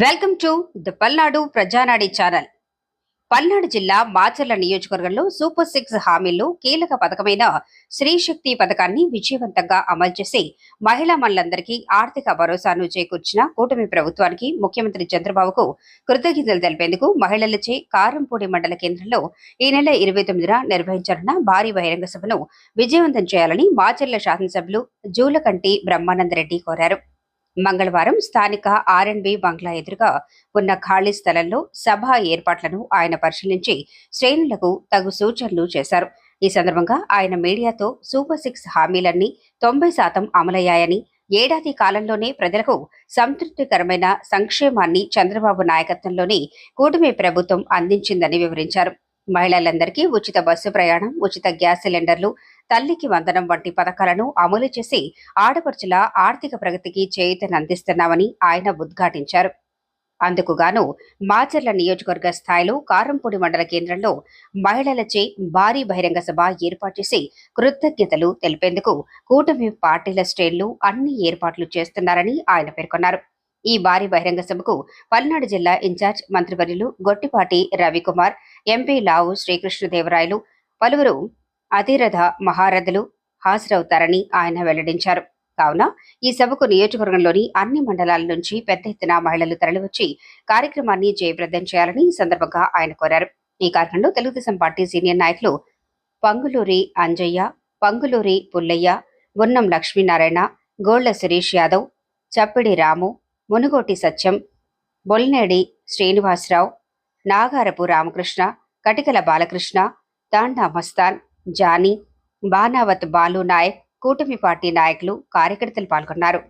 Welcome to the Palnadu Prajanadi channel. Palnadu జిల్లా మాచర్ల నియోజకవర్గంలో super six హామీల్లో కీలక పథకమైన శ్రీశక్తి పథకాన్ని విజయవంతంగా అమలు చేసి మహిళా మనులందరికీ ఆర్థిక భరోసాను చేకూర్చిన కూటమి ప్రభుత్వానికి ముఖ్యమంత్రి చంద్రబాబుకు కృతజ్ఞతలు తెలిపేందుకు మహిళలచే కారంపూడి మండల కేంద్రంలో ఈ నెల ఇరవై తొమ్మిదిన నిర్వహించనున్న భారీ బహిరంగ సభను విజయవంతం చేయాలని మాచర్ల శాసనసభ్యులు జూలకంటి బ్రహ్మానందరెడ్డి కోరారు. మంగళవారం స్థానిక ఆర్ఎన్బి బంగ్లా ఎదురుగా ఉన్న ఖాళీ స్థలంలో సభ ఏర్పాట్లను ఆయన పరిశీలించి శ్రేణులకు తగు సూచనలు చేశారు. ఈ సందర్భంగా ఆయన మీడియాతో సూపర్ సిక్స్ హామీలన్నీ తొంభై శాతం అమలయ్యాయని ఏడాది కాలంలోనే ప్రజలకు సంతృప్తికరమైన సంక్షేమాన్ని చంద్రబాబు నాయకత్వంలోని కూటమి ప్రభుత్వం అందించిందని వివరించారు. మహిళలందరికీ ఉచిత బస్సు ప్రయాణం ఉచిత గ్యాస్ సిలిండర్లు తల్లికి వందనం వంటి పథకాలను అమలు చేసి ఆడపడుచుల ఆర్థిక ప్రగతికి చేయూతనందిస్తున్నామని ఆయన ఉద్ఘాటించారు. అందుకుగాను మాచర్ల నియోజకవర్గ స్థాయిలో కారంపూడి మండల కేంద్రంలో మహిళలచే భారీ బహిరంగ సభ ఏర్పాటు చేసి కృతజ్ఞతలు తెలిపేందుకు కూటమి పార్టీల శ్రేణులు అన్ని ఏర్పాట్లు చేస్తున్నారని ఆయన పేర్కొన్నారు. ఈ భారీ బహిరంగ సభకు పల్నాడు జిల్లా ఇన్ఛార్జ్ మంత్రివర్యులు గొట్టిపాటి రవికుమార్ ఎంపీ లావు శ్రీకృష్ణదేవరాయలు పలువురు అతిరథ మహారథులు హాజరవుతారని ఆయన వెల్లడించారు. కావున ఈ సభకు నియోజకవర్గంలోని అన్ని మండలాల నుంచి పెద్ద ఎత్తున మహిళలు తరలివచ్చి కార్యక్రమాన్ని జయప్రదం చేయాలని ఈ సందర్భంగా ఆయన కోరారు. ఈ కార్యక్రమంలో తెలుగుదేశం పార్టీ సీనియర్ నాయకులు పంగులూరి అంజయ్య పంగులూరి పుల్లయ్య గున్నం లక్ష్మీనారాయణ గోళ్ళ సురేష్ యాదవ్ చప్పిడి రాము మునుగోటి సత్యం. బొల్నేడి శ్రీనివాసరావు నాగారపు రామకృష్ణ కటికల బాలకృష్ణ తాండా మస్తాన్ జానీ బానావత్ బాలు నాయక్ కూటమి పార్టీ నాయకులు కార్యకర్తలు పాల్గొన్నారు.